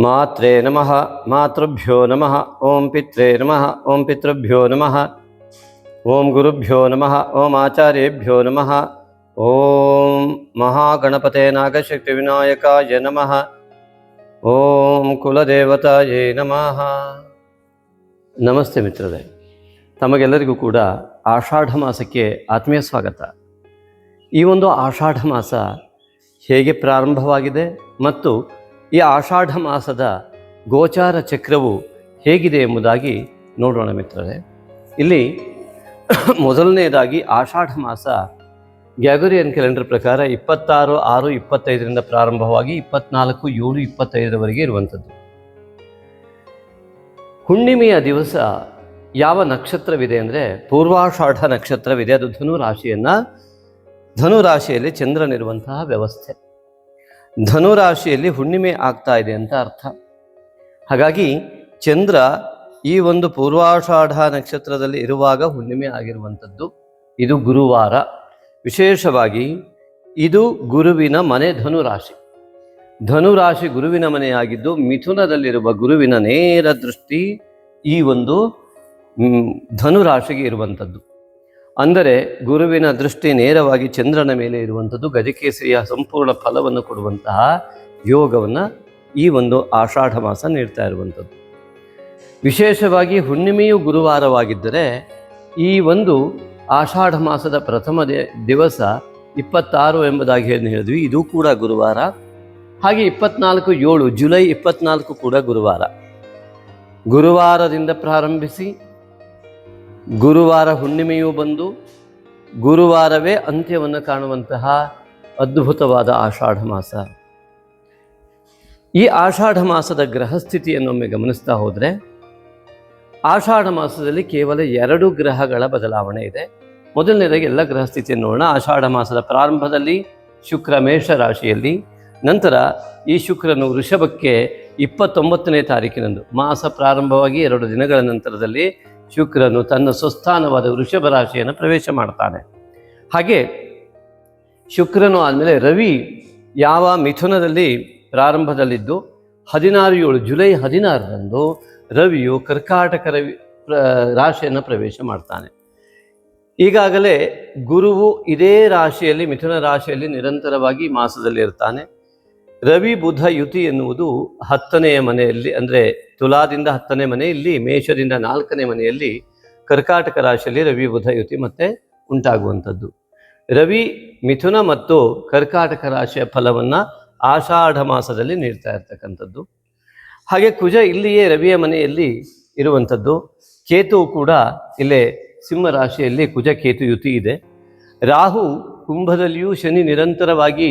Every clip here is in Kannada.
ಮಾತ್ರೇ ನಮಃ ಮಾತೃಭ್ಯೋ ನಮಃ ಓಂ ಪಿತ್ರೇ ನಮಃ ಓಂ ಪಿತೃಭ್ಯೋ ನಮಃ ಓಂ ಗುರುಭ್ಯೋ ನಮಃ ಓಂ ಆಚಾರ್ಯೇಭ್ಯೋ ನಮಃ ಓಂ ಮಹಾಗಣಪತೆ ನಾಗಶಕ್ತಿ ವಿನಾಯಕಾಯ ನಮಃ ಓಂ ಕುಲದೇವತಾಯೇ ನಮಃ ನಮಸ್ತೆ ಮಿತ್ರರೇ ತಮಗೆಲ್ಲರಿಗೂ ಕೂಡ ಆಷಾಢ ಮಾಸಕ್ಕೆ ಆತ್ಮೀಯ ಸ್ವಾಗತ. ಈ ಒಂದು ಆಷಾಢ ಮಾಸ ಹೇಗೆ ಪ್ರಾರಂಭವಾಗಿದೆ ಮತ್ತು ಈ ಆಷಾಢ ಮಾಸದ ಗೋಚಾರ ಚಕ್ರವು ಹೇಗಿದೆ ಎಂಬುದಾಗಿ ನೋಡೋಣ ಮಿತ್ರರೇ. ಇಲ್ಲಿ ಮೊದಲನೆಯದಾಗಿ ಆಷಾಢ ಮಾಸ ಗ್ಯಾಗೋರಿಯನ್ ಕ್ಯಾಲೆಂಡರ್ ಪ್ರಕಾರ ಇಪ್ಪತ್ತಾರು, ಆರು, ಇಪ್ಪತ್ತೈದರಿಂದ ಪ್ರಾರಂಭವಾಗಿ ಇಪ್ಪತ್ನಾಲ್ಕು, ಏಳು, ಇಪ್ಪತ್ತೈದರವರೆಗೆ ಇರುವಂಥದ್ದು. ಹುಣ್ಣಿಮೆಯ ದಿವಸ ಯಾವ ನಕ್ಷತ್ರವಿದೆ ಅಂದರೆ ಪೂರ್ವಾಷಾಢ ನಕ್ಷತ್ರವಿದೆ. ಅದು ಧನು ಧನುರಾಶಿಯಲ್ಲಿ ಧನು ರಾಶಿಯಲ್ಲಿ ಚಂದ್ರನಿರುವಂತಹ ವ್ಯವಸ್ಥೆ. ಧನು ರಾಶಿಯಲ್ಲಿ ಹುಣ್ಣಿಮೆ ಆಗ್ತಾ ಇದೆ ಅಂತ ಅರ್ಥ. ಹಾಗಾಗಿ ಚಂದ್ರ ಈ ಒಂದು ಪೂರ್ವಾಷಾಢ ನಕ್ಷತ್ರದಲ್ಲಿ ಇರುವಾಗ ಹುಣ್ಣಿಮೆ ಆಗಿರುವಂಥದ್ದು. ಇದು ಗುರುವಾರ. ವಿಶೇಷವಾಗಿ ಇದು ಗುರುವಿನ ಮನೆ ಧನುರಾಶಿ. ಧನುರಾಶಿ ಗುರುವಿನ ಮನೆಯಾಗಿದ್ದು ಮಿಥುನದಲ್ಲಿರುವ ಗುರುವಿನ ನೇರ ದೃಷ್ಟಿ ಈ ಒಂದು ಧನುರಾಶಿಗೆ ಇರುವಂಥದ್ದು. ಅಂದರೆ ಗುರುವಿನ ದೃಷ್ಟಿ ನೇರವಾಗಿ ಚಂದ್ರನ ಮೇಲೆ ಇರುವಂಥದ್ದು, ಗಜಕೇಸರಿಯ ಸಂಪೂರ್ಣ ಫಲವನ್ನು ಕೊಡುವಂತಹ ಯೋಗವನ್ನು ಈ ಒಂದು ಆಷಾಢ ಮಾಸ ನೀಡ್ತಾ ಇರುವಂಥದ್ದು. ವಿಶೇಷವಾಗಿ ಹುಣ್ಣಿಮೆಯು ಗುರುವಾರವಾಗಿದ್ದರೆ ಈ ಒಂದು ಆಷಾಢ ಮಾಸದ ಪ್ರಥಮ ದಿವಸ ಇಪ್ಪತ್ತಾರು ಎಂಬುದಾಗಿ ಹೇಳಿದ್ವಿ. ಇದು ಕೂಡ ಗುರುವಾರ. ಹಾಗೆ ಇಪ್ಪತ್ನಾಲ್ಕು ಏಳು, ಜುಲೈ ಇಪ್ಪತ್ನಾಲ್ಕು ಕೂಡ ಗುರುವಾರ. ಗುರುವಾರದಿಂದ ಪ್ರಾರಂಭಿಸಿ ಗುರುವಾರ ಹುಣ್ಣಿಮೆಯೂ ಬಂದು ಗುರುವಾರವೇ ಅಂತ್ಯವನ್ನು ಕಾಣುವಂತಹ ಅದ್ಭುತವಾದ ಆಷಾಢ ಮಾಸ. ಈ ಆಷಾಢ ಮಾಸದ ಗ್ರಹಸ್ಥಿತಿಯನ್ನೊಮ್ಮೆ ಗಮನಿಸ್ತಾ ಹೋದರೆ, ಆಷಾಢ ಮಾಸದಲ್ಲಿ ಕೇವಲ ಎರಡು ಗ್ರಹಗಳ ಬದಲಾವಣೆ ಇದೆ. ಮೊದಲನೇದಾಗಿ ಎಲ್ಲ ಗ್ರಹಸ್ಥಿತಿಯನ್ನು ನೋಡೋಣ. ಆಷಾಢ ಮಾಸದ ಪ್ರಾರಂಭದಲ್ಲಿ ಶುಕ್ರ, ಮೇಷ ರಾಶಿಯಲ್ಲಿ, ನಂತರ ಈ ಶುಕ್ರನು ವೃಷಭಕ್ಕೆ ಇಪ್ಪತ್ತೊಂಬತ್ತನೇ ತಾರೀಕಿನಂದು. ಮಾಸ ಪ್ರಾರಂಭವಾಗಿ ಎರಡು ದಿನಗಳ ನಂತರದಲ್ಲಿ ಶುಕ್ರನು ತನ್ನ ಸ್ವಸ್ಥಾನವಾದ ವೃಷಭ ರಾಶಿಯನ್ನು ಪ್ರವೇಶ ಮಾಡ್ತಾನೆ. ಹಾಗೆ ಶುಕ್ರನು ಆದಮೇಲೆ ರವಿ ಯಾವ ಮಿಥುನದಲ್ಲಿ ಪ್ರಾರಂಭದಲ್ಲಿದ್ದು, ಹದಿನಾರು ಏಳು ಜುಲೈ ಹದಿನಾರರಂದು ರವಿಯು ಕರ್ಕಾಟಕ ರವಿ ರಾಶಿಯನ್ನು ಪ್ರವೇಶ ಮಾಡ್ತಾನೆ. ಈಗಾಗಲೇ ಗುರುವು ಇದೇ ರಾಶಿಯಲ್ಲಿ, ಮಿಥುನ ರಾಶಿಯಲ್ಲಿ ನಿರಂತರವಾಗಿ ಮಾಸದಲ್ಲಿ ಇರ್ತಾನೆ ರವಿ ಬುಧ ಯುತಿ ಎನ್ನುವುದು ಹತ್ತನೆಯ ಮನೆಯಲ್ಲಿ, ಅಂದರೆ ತುಲಾದಿಂದ ಹತ್ತನೇ ಮನೆಯಲ್ಲಿ, ಮೇಷದಿಂದ ನಾಲ್ಕನೇ ಮನೆಯಲ್ಲಿ ಕರ್ಕಾಟಕ ರಾಶಿಯಲ್ಲಿ ರವಿ ಬುಧ ಯುತಿ ಮತ್ತೆ ಉಂಟಾಗುವಂಥದ್ದು. ರವಿ ಮಿಥುನ ಮತ್ತು ಕರ್ಕಾಟಕ ರಾಶಿಯ ಫಲವನ್ನು ಆಷಾಢ ಮಾಸದಲ್ಲಿ ನೀಡ್ತಾ ಇರ್ತಕ್ಕಂಥದ್ದು. ಹಾಗೆ ಕುಜ ಇಲ್ಲಿಯೇ ರವಿಯ ಮನೆಯಲ್ಲಿ ಇರುವಂಥದ್ದು. ಕೇತು ಕೂಡ ಇಲ್ಲೇ ಸಿಂಹ ರಾಶಿಯಲ್ಲಿ ಕುಜ ಕೇತು ಯುತಿ ಇದೆ. ರಾಹು ಕುಂಭದಲ್ಲಿಯೂ ಶನಿ ನಿರಂತರವಾಗಿ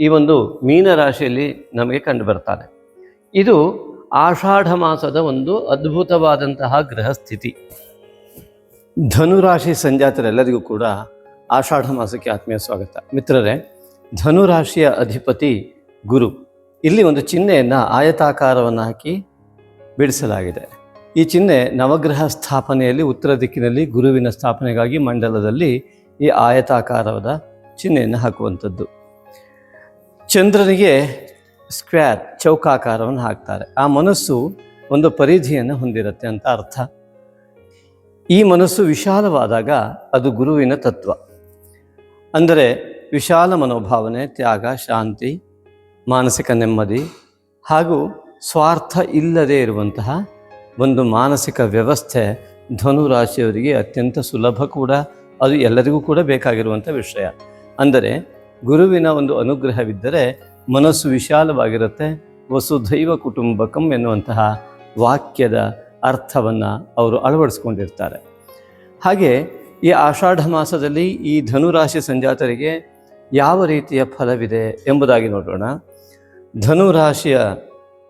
ಈ ಒಂದು ಮೀನ ರಾಶಿಯಲ್ಲಿ ನಮಗೆ ಕಂಡು ಬರ್ತಾನೆ. ಇದು ಆಷಾಢ ಮಾಸದ ಒಂದು ಅದ್ಭುತವಾದಂತಹ ಗ್ರಹ ಸ್ಥಿತಿ ಧನುರಾಶಿ ಸಂಜಾತರೆಲ್ಲರಿಗೂ ಕೂಡ ಆಷಾಢ ಮಾಸಕ್ಕೆ ಆತ್ಮೀಯ ಸ್ವಾಗತ. ಮಿತ್ರರೇ, ಧನುರಾಶಿಯ ಅಧಿಪತಿ ಗುರು. ಇಲ್ಲಿ ಒಂದು ಚಿಹ್ನೆಯನ್ನು ಆಯತಾಕಾರವನ್ನು ಹಾಕಿ ಬಿಡಿಸಲಾಗಿದೆ. ಈ ಚಿಹ್ನೆ ನವಗ್ರಹ ಸ್ಥಾಪನೆಯಲ್ಲಿ ಉತ್ತರ ದಿಕ್ಕಿನಲ್ಲಿ ಗುರುವಿನ ಸ್ಥಾಪನೆಗಾಗಿ ಮಂಡಲದಲ್ಲಿ ಈ ಆಯತಾಕಾರದ ಚಿಹ್ನೆಯನ್ನು ಹಾಕುವಂಥದ್ದು. ಚಂದ್ರನಿಗೆ ಸ್ಕ್ವೇರ್ ಚೌಕಾಕಾರವನ್ನು ಹಾಕ್ತಾರೆ. ಆ ಮನಸ್ಸು ಒಂದು ಪರಿಧಿಯನ್ನು ಹೊಂದಿರುತ್ತೆ ಅಂತ ಅರ್ಥ. ಈ ಮನಸ್ಸು ವಿಶಾಲವಾದಾಗ ಅದು ಗುರುವಿನ ತತ್ವ. ಅಂದರೆ ವಿಶಾಲ ಮನೋಭಾವನೆ, ತ್ಯಾಗ, ಶಾಂತಿ, ಮಾನಸಿಕ ನೆಮ್ಮದಿ ಹಾಗೂ ಸ್ವಾರ್ಥ ಇಲ್ಲದೇ ಇರುವಂತಹ ಒಂದು ಮಾನಸಿಕ ವ್ಯವಸ್ಥೆ ಧನುರಾಶಿಯವರಿಗೆ ಅತ್ಯಂತ ಸುಲಭ ಕೂಡ, ಅದು ಎಲ್ಲರಿಗೂ ಕೂಡ ಬೇಕಾಗಿರುವಂಥ ವಿಷಯ. ಅಂದರೆ ಗುರುವಿನ ಒಂದು ಅನುಗ್ರಹವಿದ್ದರೆ ಮನಸ್ಸು ವಿಶಾಲವಾಗಿರುತ್ತೆ. ವಸುಧೈವ ಕುಟುಂಬಕಂ ಎನ್ನುವಂತಹ ವಾಕ್ಯದ ಅರ್ಥವನ್ನು ಅವರು ಅಳವಡಿಸ್ಕೊಂಡಿರ್ತಾರೆ. ಹಾಗೆ ಈ ಆಷಾಢ ಮಾಸದಲ್ಲಿ ಈ ಧನುರಾಶಿ ಸಂಜಾತರಿಗೆ ಯಾವ ರೀತಿಯ ಫಲವಿದೆ ಎಂಬುದಾಗಿ ನೋಡೋಣ. ಧನುರಾಶಿಯ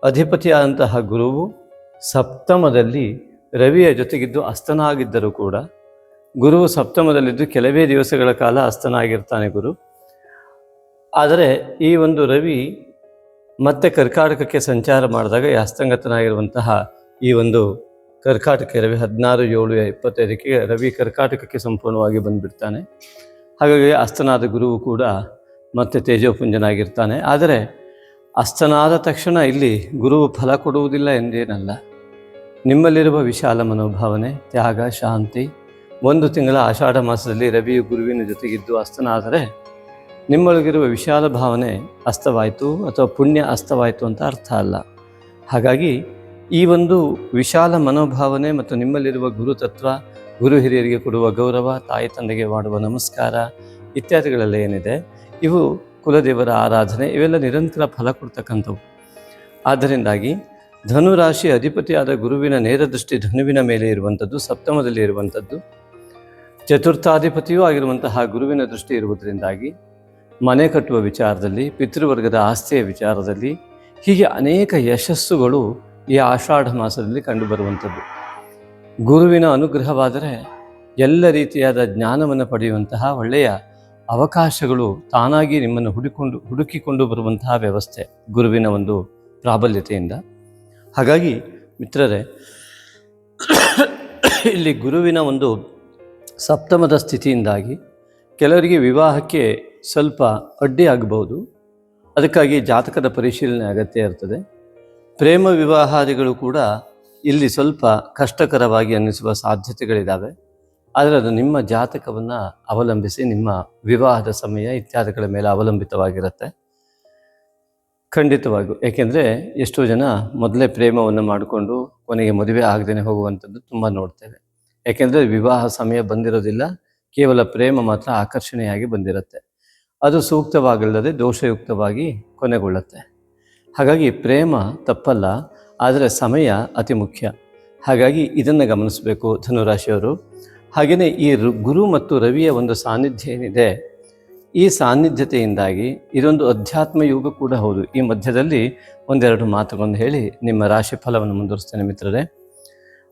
ಅಧಿಪತಿಯಾದಂತಹ ಗುರುವು ಸಪ್ತಮದಲ್ಲಿ ರವಿಯ ಜೊತೆಗಿದ್ದು ಅಸ್ತನಾಗಿದ್ದರೂ ಕೂಡ, ಗುರುವು ಸಪ್ತಮದಲ್ಲಿದ್ದು ಕೆಲವೇ ದಿವಸಗಳ ಕಾಲ ಅಸ್ತನಾಗಿರ್ತಾನೆ ಗುರು. ಆದರೆ ಈ ಒಂದು ರವಿ ಮತ್ತೆ ಕರ್ಕಾಟಕಕ್ಕೆ ಸಂಚಾರ ಮಾಡಿದಾಗ ಈ ಹಸ್ತಂಗತನಾಗಿರುವಂತಹ ಈ ಒಂದು ಕರ್ಕಾಟಕ ರವಿ ಹದಿನಾರು, ಏಳು, ಇಪ್ಪತ್ತೈದಕ್ಕೆ ರವಿ ಕರ್ಕಾಟಕಕ್ಕೆ ಸಂಪೂರ್ಣವಾಗಿ ಬಂದುಬಿಡ್ತಾನೆ. ಹಾಗಾಗಿ ಅಸ್ತನಾದ ಗುರುವು ಕೂಡ ಮತ್ತೆ ತೇಜೋಪುಂಜನಾಗಿರ್ತಾನೆ. ಆದರೆ ಅಸ್ತನಾದ ತಕ್ಷಣ ಇಲ್ಲಿ ಗುರುವು ಫಲ ಕೊಡುವುದಿಲ್ಲ ಎಂದೇನಲ್ಲ. ನಿಮ್ಮಲ್ಲಿರುವ ವಿಶಾಲ ಮನೋಭಾವನೆ, ತ್ಯಾಗ, ಶಾಂತಿ. ಒಂದು ತಿಂಗಳ ಆಷಾಢ ಮಾಸದಲ್ಲಿ ರವಿಯು ಗುರುವಿನ ಜೊತೆಗಿದ್ದು ಅಸ್ತನಾದರೆ ನಿಮ್ಮೊಳಗಿರುವ ವಿಶಾಲ ಭಾವನೆ ಅಸ್ತವಾಯಿತು ಅಥವಾ ಪುಣ್ಯ ಅಸ್ತವಾಯಿತು ಅಂತ ಅರ್ಥ ಅಲ್ಲ. ಹಾಗಾಗಿ ಈ ಒಂದು ವಿಶಾಲ ಮನೋಭಾವನೆ ಮತ್ತು ನಿಮ್ಮಲ್ಲಿರುವ ಗುರುತತ್ವ ಗುರು ಹಿರಿಯರಿಗೆ ಕೊಡುವ ಗೌರವ, ತಾಯಿ ತಂದೆಗೆ ಮಾಡುವ ನಮಸ್ಕಾರ ಇತ್ಯಾದಿಗಳೆಲ್ಲ ಏನಿದೆ, ಇವು ಕುಲದೇವರ ಆರಾಧನೆ, ಇವೆಲ್ಲ ನಿರಂತರ ಫಲ ಕೊಡ್ತಕ್ಕಂಥವು. ಆದ್ದರಿಂದಾಗಿ ಧನುರಾಶಿ ಅಧಿಪತಿಯಾದ ಗುರುವಿನ ನೇರ ದೃಷ್ಟಿ ಧನುವಿನ ಮೇಲೆ ಇರುವಂಥದ್ದು, ಸಪ್ತಮದಲ್ಲಿ ಇರುವಂಥದ್ದು. ಚತುರ್ಥಾಧಿಪತಿಯೂ ಆಗಿರುವಂತಹ ಗುರುವಿನ ದೃಷ್ಟಿ ಇರುವುದರಿಂದಾಗಿ ಮನೆ ಕಟ್ಟುವ ವಿಚಾರದಲ್ಲಿ, ಪಿತೃವರ್ಗದ ಆಸ್ತಿಯ ವಿಚಾರದಲ್ಲಿ ಹೀಗೆ ಅನೇಕ ಯಶಸ್ಸುಗಳು ಈ ಆಷಾಢ ಮಾಸದಲ್ಲಿ ಕಂಡುಬರುವಂಥದ್ದು. ಗುರುವಿನ ಅನುಗ್ರಹವಾದರೆ ಎಲ್ಲ ರೀತಿಯಾದ ಜ್ಞಾನವನ್ನು ಪಡೆಯುವಂತಹ ಒಳ್ಳೆಯ ಅವಕಾಶಗಳು ತಾನಾಗಿ ನಿಮ್ಮನ್ನು ಹುಡುಕೊಂಡು, ಹುಡುಕಿಕೊಂಡು ಬರುವಂತಹ ವ್ಯವಸ್ಥೆ ಗುರುವಿನ ಒಂದು ಪ್ರಾಬಲ್ಯತೆಯಿಂದ. ಹಾಗಾಗಿ ಮಿತ್ರರೇ, ಇಲ್ಲಿ ಗುರುವಿನ ಒಂದು ಸಪ್ತಮದ ಸ್ಥಿತಿಯಿಂದಾಗಿ ಕೆಲವರಿಗೆ ವಿವಾಹಕ್ಕೆ ಸ್ವಲ್ಪ ಅಡ್ಡಿ ಆಗಬಹುದು. ಅದಕ್ಕಾಗಿ ಜಾತಕದ ಪರಿಶೀಲನೆ ಅಗತ್ಯ ಇರ್ತದೆ. ಪ್ರೇಮ ವಿವಾಹಾದಿಗಳು ಕೂಡ ಇಲ್ಲಿ ಸ್ವಲ್ಪ ಕಷ್ಟಕರವಾಗಿ ಅನ್ನಿಸುವ ಸಾಧ್ಯತೆಗಳಿದ್ದಾವೆ ಆದರೆ ಅದು ನಿಮ್ಮ ಜಾತಕವನ್ನು ಅವಲಂಬಿಸಿ ನಿಮ್ಮ ವಿವಾಹದ ಸಮಯ ಇತ್ಯಾದಿಗಳ ಮೇಲೆ ಅವಲಂಬಿತವಾಗಿರುತ್ತೆ. ಖಂಡಿತವಾಗಿಯೂ ಏಕೆಂದರೆ ಎಷ್ಟೋ ಜನ ಮೊದಲೇ ಪ್ರೇಮವನ್ನು ಮಾಡಿಕೊಂಡು ಕೊನೆಗೆ ಮದುವೆ ಆಗದೇ ಹೋಗುವಂಥದ್ದು ತುಂಬ ನೋಡ್ತೇವೆ. ಏಕೆಂದರೆ ವಿವಾಹ ಸಮಯ ಬಂದಿರೋದಿಲ್ಲ. ಕೇವಲ ಪ್ರೇಮ ಮಾತ್ರ ಆಕರ್ಷಣೆಯಾಗಿ ಬಂದಿರುತ್ತೆ. ಅದು ಸೂಕ್ತವಾಗಿಲ್ಲದೆ ದೋಷಯುಕ್ತವಾಗಿ ಕೊನೆಗೊಳ್ಳುತ್ತೆ. ಹಾಗಾಗಿ ಪ್ರೇಮ ತಪ್ಪಲ್ಲ, ಆದರೆ ಸಮಯ ಅತಿ ಮುಖ್ಯ. ಹಾಗಾಗಿ ಇದನ್ನು ಗಮನಿಸಬೇಕು ಧನುರಾಶಿಯವರು. ಹಾಗೆಯೇ ಈ ಗುರು ಮತ್ತು ರವಿಯ ಒಂದು ಸಾನ್ನಿಧ್ಯ ಏನಿದೆ, ಈ ಸಾನ್ನಿಧ್ಯತೆಯಿಂದಾಗಿ ಇದೊಂದು ಅಧ್ಯಾತ್ಮ ಯುಗ ಕೂಡ ಹೌದು. ಈ ಮಧ್ಯದಲ್ಲಿ ಒಂದೆರಡು ಮಾತುಗಳನ್ನು ಹೇಳಿ ನಿಮ್ಮ ರಾಶಿ ಫಲವನ್ನು ಮುಂದುವರಿಸ್ತೇನೆ ಮಿತ್ರರೇ.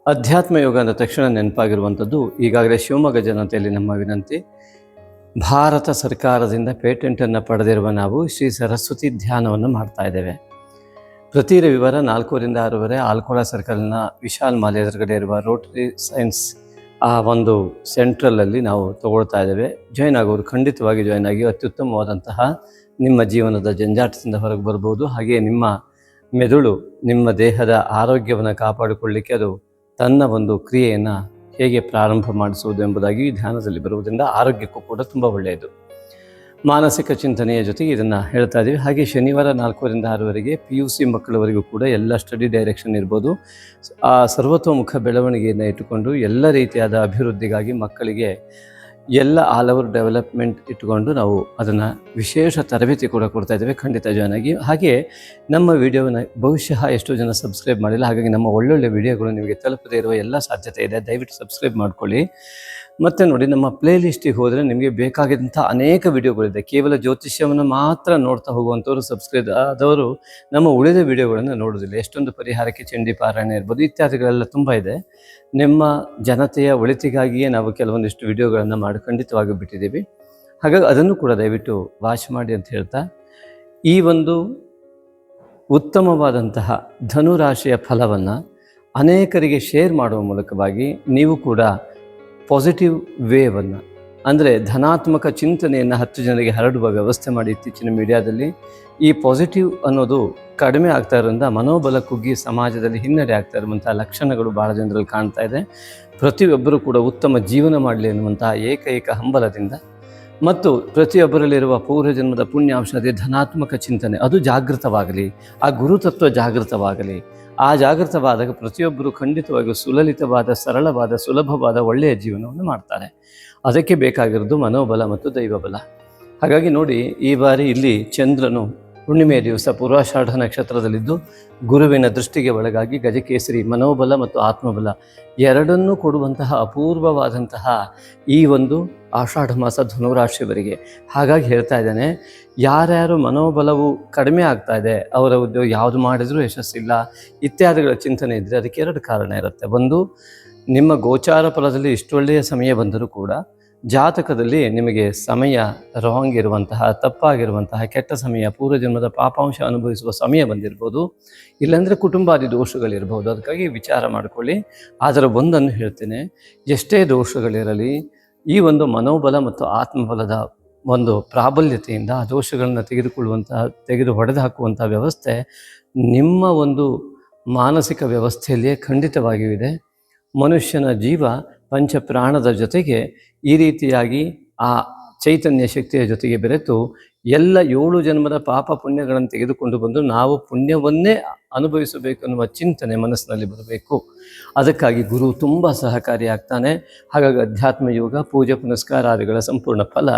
ಅಧ್ಯಾತ್ಮ ಯೋಗ ಅಂದ ತಕ್ಷಣ ನೆನಪಾಗಿರುವಂಥದ್ದು ಈಗಾಗಲೇ ಶಿವಮೊಗ್ಗ ಜನತೆಯಲ್ಲಿ ನಮ್ಮ ವಿನಂತಿ. ಭಾರತ ಸರ್ಕಾರದಿಂದ ಪೇಟೆಂಟನ್ನು ಪಡೆದಿರುವ ನಾವು ಶ್ರೀ ಸರಸ್ವತಿ ಧ್ಯಾನವನ್ನು ಮಾಡ್ತಾ ಇದ್ದೇವೆ. ಪ್ರತಿ ರವಿವಾರ ನಾಲ್ಕೂರಿಂದ ಆರೂವರೆ ಆಲ್ಕೋಳ ಸರ್ಕಲ್ನ ವಿಶಾಲ್ ಮಾಲೆ ಎದುರುಗಡೆ ಇರುವ ರೋಟರಿ ಸೈನ್ಸ್ ಆ ಒಂದು ಸೆಂಟ್ರಲಲ್ಲಿ ನಾವು ತಗೊಳ್ತಾ ಇದ್ದೇವೆ. ಜಾಯ್ನ್ ಆಗೋರು ಖಂಡಿತವಾಗಿ ಜಾಯ್ನ್ ಆಗಿ ಅತ್ಯುತ್ತಮವಾದಂತಹ ನಿಮ್ಮ ಜೀವನದ ಜಂಜಾಟದಿಂದ ಹೊರಗೆ ಬರ್ಬೋದು. ಹಾಗೆಯೇ ನಿಮ್ಮ ಮೆದುಳು ನಿಮ್ಮ ದೇಹದ ಆರೋಗ್ಯವನ್ನು ಕಾಪಾಡಿಕೊಳ್ಳಿಕ್ಕೆ ಅದು ತನ್ನ ಒಂದು ಕ್ರಿಯೆಯನ್ನು ಹೇಗೆ ಪ್ರಾರಂಭ ಮಾಡಿಸುವುದು ಎಂಬುದಾಗಿ ಧ್ಯಾನದಲ್ಲಿ ಬರುವುದರಿಂದ ಆರೋಗ್ಯಕ್ಕೂ ಕೂಡ ತುಂಬ ಒಳ್ಳೆಯದು. ಮಾನಸಿಕ ಚಿಂತನೆಯ ಜೊತೆಗೆ ಇದನ್ನು ಹೇಳ್ತಾ ಇದ್ದೀವಿ. ಹಾಗೆ ಶನಿವಾರ ನಾಲ್ಕೂವರಿಂದ ಆರವರೆಗೆ ಪಿ ಯು ಸಿ ಮಕ್ಕಳವರೆಗೂ ಕೂಡ ಎಲ್ಲ ಸ್ಟಡಿ ಡೈರೆಕ್ಷನ್ ಇರ್ಬೋದು. ಆ ಸರ್ವತೋಮುಖ ಬೆಳವಣಿಗೆಯನ್ನು ಇಟ್ಟುಕೊಂಡು ಎಲ್ಲ ರೀತಿಯಾದ ಅಭಿವೃದ್ಧಿಗಾಗಿ ಮಕ್ಕಳಿಗೆ ಎಲ್ಲ ಆಲ್ ಓವರ್ ಡೆವಲಪ್ಮೆಂಟ್ ಇಟ್ಟುಕೊಂಡು ನಾವು ಅದನ್ನು ವಿಶೇಷ ತರಬೇತಿ ಕೂಡ ಕೊಡ್ತಾ ಇದ್ದೇವೆ. ಖಂಡಿತ ಜಾಯ್ನ್ ಹಾಗೆ ನಮ್ಮ ವಿಡಿಯೋನ ಬಹುಶಃ ಎಷ್ಟೋ ಜನ ಸಬ್ಸ್ಕ್ರೈಬ್ ಮಾಡಿಲ್ಲ. ಹಾಗಾಗಿ ನಮ್ಮ ಒಳ್ಳೊಳ್ಳೆ ವಿಡಿಯೋಗಳು ನಿಮಗೆ ತಲುಪದೇ ಇರುವ ಎಲ್ಲ ಸಾಧ್ಯತೆ ಇದೆ. ದಯವಿಟ್ಟು ಸಬ್ಸ್ಕ್ರೈಬ್ ಮಾಡ್ಕೊಳ್ಳಿ. ಮತ್ತು ನೋಡಿ, ನಮ್ಮ ಪ್ಲೇ ಲಿಸ್ಟಿಗೆ ಹೋದರೆ ನಿಮಗೆ ಬೇಕಾಗಿದ್ದಂಥ ಅನೇಕ ವಿಡಿಯೋಗಳಿದೆ ಕೇವಲ ಜ್ಯೋತಿಷ್ಯವನ್ನು ಮಾತ್ರ ನೋಡ್ತಾ ಹೋಗುವಂಥವ್ರು ಸಬ್ಸ್ಕ್ರೈಬ್ ಆದವರು ನಮ್ಮ ಉಳಿದ ವಿಡಿಯೋಗಳನ್ನು ನೋಡೋದಿಲ್ಲ ಎಷ್ಟೊಂದು ಪರಿಹಾರಕ್ಕೆ ಚಂಡಿ ಪಾರಾಯಣ ಇರ್ಬೋದು, ಇತ್ಯಾದಿಗಳೆಲ್ಲ ತುಂಬ ಇದೆ. ನಿಮ್ಮ ಜನತೆಯ ಒಳಿತಿಗಾಗಿಯೇ ನಾವು ಕೆಲವೊಂದಿಷ್ಟು ವಿಡಿಯೋಗಳನ್ನು ಮಾಡಿ ಖಂಡಿತವಾಗಿ ಬಿಟ್ಟಿದ್ದೀವಿ. ಹಾಗಾಗಿ ಅದನ್ನು ಕೂಡ ದಯವಿಟ್ಟು ವಾಚ್ ಮಾಡಿ ಅಂತ ಹೇಳ್ತಾ, ಈ ಒಂದು ಉತ್ತಮವಾದಂತಹ ಧನುರಾಶಿಯ ಫಲವನ್ನು ಅನೇಕರಿಗೆ ಶೇರ್ ಮಾಡುವ ಮೂಲಕವಾಗಿ ನೀವು ಕೂಡ ಪಾಸಿಟಿವ್ ವೇವನ್ನು ಅಂದರೆ ಧನಾತ್ಮಕ ಚಿಂತನೆಯನ್ನು ಹತ್ತು ಜನರಿಗೆ ಹರಡುವ ವ್ಯವಸ್ಥೆ ಮಾಡಿ ಇತ್ತೀಚಿನ ಮೀಡಿಯಾದಲ್ಲಿ. ಈ ಪಾಸಿಟಿವ್ ಅನ್ನೋದು ಕಡಿಮೆ ಆಗ್ತಾ ಇರೋದ್ರಿಂದ ಮನೋಬಲ ಕುಗ್ಗಿ ಸಮಾಜದಲ್ಲಿ ಹಿನ್ನಡೆ ಆಗ್ತಾ ಇರುವಂಥ ಲಕ್ಷಣಗಳು ಭಾಳ ಜನರಲ್ಲಿ ಕಾಣ್ತಾ ಇದೆ. ಪ್ರತಿಯೊಬ್ಬರೂ ಕೂಡ ಉತ್ತಮ ಜೀವನ ಮಾಡಲಿ ಎನ್ನುವಂತಹ ಏಕೈಕ ಹಂಬಲದಿಂದ. ಮತ್ತು ಪ್ರತಿಯೊಬ್ಬರಲ್ಲಿರುವ ಪೂರ್ವಜನ್ಮದ ಪುಣ್ಯಾಂಶದ ಧನಾತ್ಮಕ ಚಿಂತನೆ. ಅದು ಜಾಗೃತವಾಗಲಿ, ಆ ಗುರುತತ್ವ ಜಾಗೃತವಾಗಲಿ ಆ ಜಾಗೃತವಾದಾಗ ಪ್ರತಿಯೊಬ್ಬರು ಖಂಡಿತವಾಗಿಯೂ ಸುಲಲಿತವಾದ, ಸರಳವಾದ, ಸುಲಭವಾದ, ಒಳ್ಳೆಯ ಜೀವನವನ್ನು ಮಾಡ್ತಾರೆ. ಅದಕ್ಕೆ ಬೇಕಾಗಿರೋದು ಮನೋಬಲ ಮತ್ತು ದೈವಬಲ. ಹಾಗಾಗಿ ನೋಡಿ, ಈ ಬಾರಿ ಇಲ್ಲಿ ಚಂದ್ರನು ಹುಣ್ಣಿಮೆಯ ದಿವಸ ಪೂರ್ವಾಷಾಢ ನಕ್ಷತ್ರದಲ್ಲಿದ್ದು ಗುರುವಿನ ದೃಷ್ಟಿಗೆ ಒಳಗಾಗಿ ಗಜಕೇಸರಿ, ಮನೋಬಲ ಮತ್ತು ಆತ್ಮಬಲ ಎರಡನ್ನೂ ಕೊಡುವಂತಹ ಅಪೂರ್ವವಾದಂತಹ ಈ ಒಂದು ಆಷಾಢ ಮಾಸ ಧನುರಾಶಿಯವರಿಗೆ. ಹಾಗಾಗಿ ಹೇಳ್ತಾ ಇದ್ದಾನೆ, ಯಾರ್ಯಾರು ಮನೋಬಲವು ಕಡಿಮೆ ಆಗ್ತಾ ಇದೆ, ಅವರ ಉದ್ಯೋಗ ಯಾವುದು ಮಾಡಿದರೂ ಯಶಸ್ಸಿಲ್ಲ ಇತ್ಯಾದಿಗಳ ಚಿಂತನೆ ಇದ್ದರೆ ಅದಕ್ಕೆ ಎರಡು ಕಾರಣ ಇರುತ್ತೆ. ಒಂದು, ನಿಮ್ಮ ಗೋಚಾರ ಫಲದಲ್ಲಿ ಇಷ್ಟೊಳ್ಳೆಯ ಸಮಯ ಬಂದರೂ ಕೂಡ ಜಾತಕದಲ್ಲಿ ನಿಮಗೆ ಸಮಯ ರಾಂಗ್ ಇರುವಂತಹ ತಪ್ಪಾಗಿರುವಂತಹ, ಕೆಟ್ಟ ಸಮಯ ಪೂರ್ವಜನ್ಮದ ಪಾಪಾಂಶ ಅನುಭವಿಸುವ ಸಮಯ ಬಂದಿರ್ಬೋದು. ಇಲ್ಲಾಂದರೆ ಕುಟುಂಬಾದಿ ದೋಷಗಳಿರ್ಬೋದು. ಅದಕ್ಕಾಗಿ ವಿಚಾರ ಮಾಡಿಕೊಳ್ಳಿ. ಆದರೆ ಒಂದನ್ನು ಹೇಳ್ತೇನೆ. ಎಷ್ಟೇ ದೋಷಗಳಿರಲಿ, ಈ ಒಂದು ಮನೋಬಲ ಮತ್ತು ಆತ್ಮಬಲದ ಒಂದು ಪ್ರಾಬಲ್ಯತೆಯಿಂದ ಆ ದೋಷಗಳನ್ನು ತೆಗೆದುಕೊಳ್ಳುವಂತಹ, ತೆಗೆದು ಹೊಡೆದು ಹಾಕುವಂಥ ವ್ಯವಸ್ಥೆ ನಿಮ್ಮ ಒಂದು ಮಾನಸಿಕ ವ್ಯವಸ್ಥೆಯಲ್ಲಿಯೇ ಖಂಡಿತವಾಗಿಯೂ ಇದೆ. ಮನುಷ್ಯನ ಜೀವ ಪಂಚಪ್ರಾಣದ ಜೊತೆಗೆ ಈ ರೀತಿಯಾಗಿ ಆ ಚೈತನ್ಯ ಶಕ್ತಿಯ ಜೊತೆಗೆ ಬೆರೆತು ಎಲ್ಲ ಏಳು ಜನ್ಮದ ಪಾಪ ಪುಣ್ಯಗಳನ್ನು ತೆಗೆದುಕೊಂಡು ಬಂದು ನಾವು ಪುಣ್ಯವನ್ನೇ ಅನುಭವಿಸಬೇಕು ಅನ್ನುವ ಚಿಂತನೆ ಮನಸ್ಸಿನಲ್ಲಿ ಬರಬೇಕು. ಅದಕ್ಕಾಗಿ ಗುರು ತುಂಬ ಸಹಕಾರಿಯಾಗ್ತಾನೆ ಹಾಗಾಗಿ ಅಧ್ಯಾತ್ಮ ಯೋಗ, ಪೂಜೆ, ಪುನಸ್ಕಾರಾದಿಗಳ ಸಂಪೂರ್ಣ ಫಲ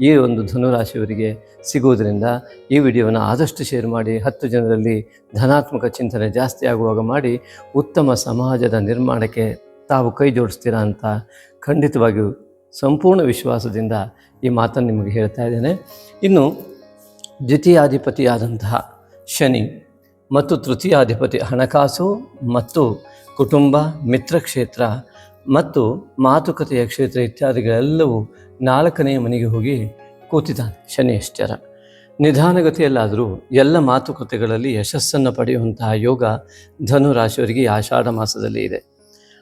ಈ ಒಂದು ಧನುರಾಶಿಯವರಿಗೆ ಸಿಗುವುದರಿಂದ ಈ ವಿಡಿಯೋವನ್ನು ಆದಷ್ಟು ಶೇರ್ ಮಾಡಿ, ಹತ್ತು ಜನರಲ್ಲಿ ಧನಾತ್ಮಕ ಚಿಂತನೆ ಜಾಸ್ತಿ ಆಗುವಾಗ ಮಾಡಿ, ಉತ್ತಮ ಸಮಾಜದ ನಿರ್ಮಾಣಕ್ಕೆ ತಾವು ಕೈ ಜೋಡಿಸ್ತೀರಾ ಅಂತ ಖಂಡಿತವಾಗಿಯೂ ಸಂಪೂರ್ಣ ವಿಶ್ವಾಸದಿಂದ ಈ ಮಾತನ್ನು ನಿಮಗೆ ಹೇಳ್ತಾ ಇದ್ದೇನೆ. ಇನ್ನು ದ್ವಿತೀಯಾಧಿಪತಿಯಾದಂತಹ ಶನಿ ಮತ್ತು ತೃತೀಯಾಧಿಪತಿ ಹಣಕಾಸು ಮತ್ತು ಕುಟುಂಬ, ಮಿತ್ರ ಕ್ಷೇತ್ರ ಮತ್ತು ಮಾತುಕತೆಯ ಕ್ಷೇತ್ರ ಇತ್ಯಾದಿಗಳೆಲ್ಲವೂ ನಾಲ್ಕನೆಯ ಮನೆಗೆ ಹೋಗಿ ಕೂತಿದ್ದಾನೆ ಶನಿಯಶ್ಚರ ನಿಧಾನಗತಿಯಲ್ಲಾದರೂ ಎಲ್ಲ ಮಾತುಕತೆಗಳಲ್ಲಿ ಯಶಸ್ಸನ್ನು ಪಡೆಯುವಂತಹ ಯೋಗ ಧನು ರಾಶಿಯವರಿಗೆ ಈ ಆಷಾಢ ಮಾಸದಲ್ಲಿ ಇದೆ.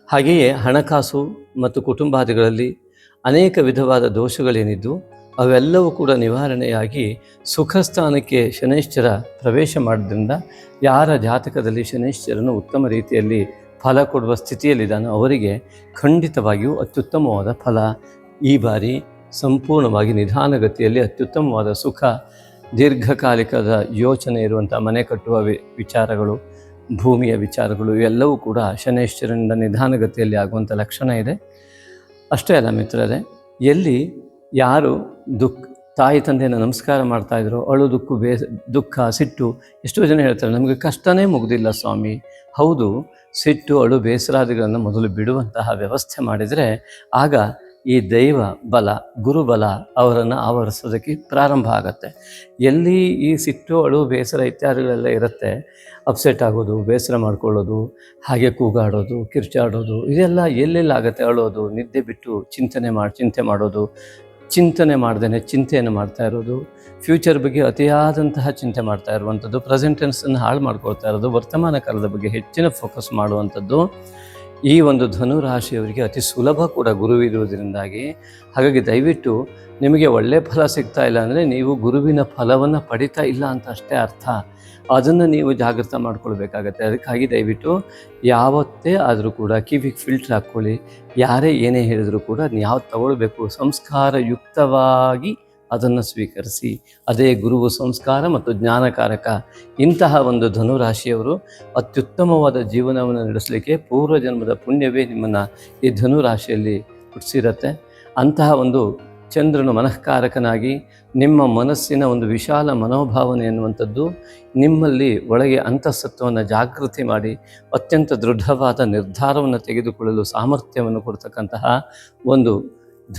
ಹಾಗೆಯೇ ಹಣಕಾಸು ಮತ್ತು ಕುಟುಂಬಾದಿಗಳಲ್ಲಿ ಅನೇಕ ವಿಧವಾದ ದೋಷಗಳೇನಿದ್ದು, ಅವೆಲ್ಲವೂ ಕೂಡ ನಿವಾರಣೆಯಾಗಿ ಸುಖ ಸ್ಥಾನಕ್ಕೆ ಶನೈಶ್ಚರ ಪ್ರವೇಶ ಮಾಡೋದ್ರಿಂದ ಯಾರ ಜಾತಕದಲ್ಲಿ ಶನೈಶ್ಚರನು ಉತ್ತಮ ರೀತಿಯಲ್ಲಿ ಫಲ ಕೊಡುವ ಸ್ಥಿತಿಯಲ್ಲಿದ್ದಾನೋ ಅವರಿಗೆ ಖಂಡಿತವಾಗಿಯೂ ಅತ್ಯುತ್ತಮವಾದ ಫಲ. ಈ ಬಾರಿ ಸಂಪೂರ್ಣವಾಗಿ ನಿಧಾನಗತಿಯಲ್ಲಿ ಅತ್ಯುತ್ತಮವಾದ ಸುಖ, ದೀರ್ಘಕಾಲಿಕದ ಯೋಚನೆ ಇರುವಂಥ ಮನೆ ಕಟ್ಟುವ ವಿಚಾರಗಳು ಭೂಮಿಯ ವಿಚಾರಗಳು ಇವೆಲ್ಲವೂ ಕೂಡ ಶನೈಶ್ಚರನಿಂದ ನಿಧಾನಗತಿಯಲ್ಲಿ ಆಗುವಂಥ ಲಕ್ಷಣ ಇದೆ. ಅಷ್ಟೇ ಅಲ್ಲ ಮಿತ್ರರೇ, ಎಲ್ಲಿ ಯಾರು ದುಃಖ, ತಾಯಿ ತಂದೆಯನ್ನು ನಮಸ್ಕಾರ ಮಾಡ್ತಾಯಿದ್ರು ಅಳು ದುಃಖ, ಬೇ, ದುಃಖ, ಸಿಟ್ಟು, ಎಷ್ಟೋ ಜನ ಹೇಳ್ತಾರೆ, ನಮಗೆ ಕಷ್ಟನೇ ಮುಗ್ದಿಲ್ಲ ಸ್ವಾಮಿ. ಹೌದು, ಸಿಟ್ಟು, ಅಳು, ಬೇಸರಾದಿಗಳನ್ನು ಮೊದಲು ಬಿಡುವಂತಹ ವ್ಯವಸ್ಥೆ ಮಾಡಿದರೆ ಆಗ ಈ ದೈವ ಬಲ ಗುರುಬಲ ಅವರನ್ನು ಆವರಿಸೋದಕ್ಕೆ ಪ್ರಾರಂಭ ಆಗತ್ತೆ. ಎಲ್ಲಿ ಈ ಸಿಟ್ಟು, ಅಳು, ಬೇಸರ ಇತ್ಯಾದಿಗಳೆಲ್ಲ ಇರುತ್ತೆ ಅಪ್ಸೆಟ್ ಆಗೋದು, ಬೇಸರ ಮಾಡ್ಕೊಳ್ಳೋದು, ಹಾಗೆ ಕೂಗಾಡೋದು, ಕಿರ್ಚಾಡೋದು, ಇದೆಲ್ಲ ಎಲ್ಲೆಲ್ಲ ಆಗುತ್ತೆ ಅಳೋದು, ನಿದ್ದೆ ಬಿಟ್ಟು ಚಿಂತನೆ ಮಾಡಿ, ಚಿಂತೆ ಮಾಡೋದು, ಚಿಂತನೆ ಮಾಡ್ದೇ ಚಿಂತೆಯನ್ನು ಮಾಡ್ತಾ ಇರೋದು, ಫ್ಯೂಚರ್ ಬಗ್ಗೆ ಅತಿಯಾದಂತಹ ಚಿಂತೆ ಮಾಡ್ತಾ ಇರುವಂಥದ್ದು ಪ್ರೆಸೆಂಟೆನ್ಸನ್ನು ಹಾಳು ಮಾಡ್ಕೊಳ್ತಾ ಇರೋದು, ವರ್ತಮಾನ ಕಾಲದ ಬಗ್ಗೆ ಹೆಚ್ಚಿನ ಫೋಕಸ್ ಮಾಡುವಂಥದ್ದು, ಈ ಒಂದು ಧನು ರಾಶಿಯವರಿಗೆ ಅತಿ ಸುಲಭ ಕೂಡ ಗುರುವಿರುವುದರಿಂದಾಗಿ ಹಾಗಾಗಿ ದಯವಿಟ್ಟು ನಿಮಗೆ ಒಳ್ಳೆಯ ಫಲ ಸಿಗ್ತಾ ಇಲ್ಲ ಅಂದರೆ ನೀವು ಗುರುವಿನ ಫಲವನ್ನು ಪಡಿತಾ ಇಲ್ಲ ಅಂತ ಅಷ್ಟೇ ಅರ್ಥ. ಅದನ್ನು ನೀವು ಜಾಗೃತ ಮಾಡ್ಕೊಳ್ಬೇಕಾಗತ್ತೆ. ಅದಕ್ಕಾಗಿ ದಯವಿಟ್ಟು ಯಾವತ್ತೇ ಆದರೂ ಕೂಡ ಕಿವಿಗೆ ಫಿಲ್ಟ್ರ್ ಹಾಕ್ಕೊಳ್ಳಿ. ಯಾರೇ ಏನೇ ಹೇಳಿದರೂ ಕೂಡ ಅದನ್ನ ಯಾವ್ದು ತಗೊಳ್ಬೇಕು? ಸಂಸ್ಕಾರಯುಕ್ತವಾಗಿ ಅದನ್ನು ಸ್ವೀಕರಿಸಿ. ಅದೇ ಗುರುವು ಸಂಸ್ಕಾರ ಮತ್ತು ಜ್ಞಾನಕಾರಕ. ಇಂತಹ ಒಂದು ಧನುರಾಶಿಯವರು ಅತ್ಯುತ್ತಮವಾದ ಜೀವನವನ್ನು ನಡೆಸಲಿಕ್ಕೆ ಪೂರ್ವಜನ್ಮದ ಪುಣ್ಯವೇ ನಿಮ್ಮನ್ನು ಈ ಧನುರಾಶಿಯಲ್ಲಿ ಹುಟ್ಟಿಸಿರತ್ತೆ ಅಂತಹ ಒಂದು ಚಂದ್ರನು ಮನಃಕಾರಕನಾಗಿ ನಿಮ್ಮ ಮನಸ್ಸಿನ ಒಂದು ವಿಶಾಲ ಮನೋಭಾವನೆ ಎನ್ನುವಂಥದ್ದು ನಿಮ್ಮಲ್ಲಿ ಒಳಗೆ ಅಂತಃಸತ್ವವನ್ನು ಜಾಗೃತಿ ಮಾಡಿ ಅತ್ಯಂತ ದೃಢವಾದ ನಿರ್ಧಾರವನ್ನು ತೆಗೆದುಕೊಳ್ಳಲು ಸಾಮರ್ಥ್ಯವನ್ನು ಕೊಡ್ತಕ್ಕಂತಹ ಒಂದು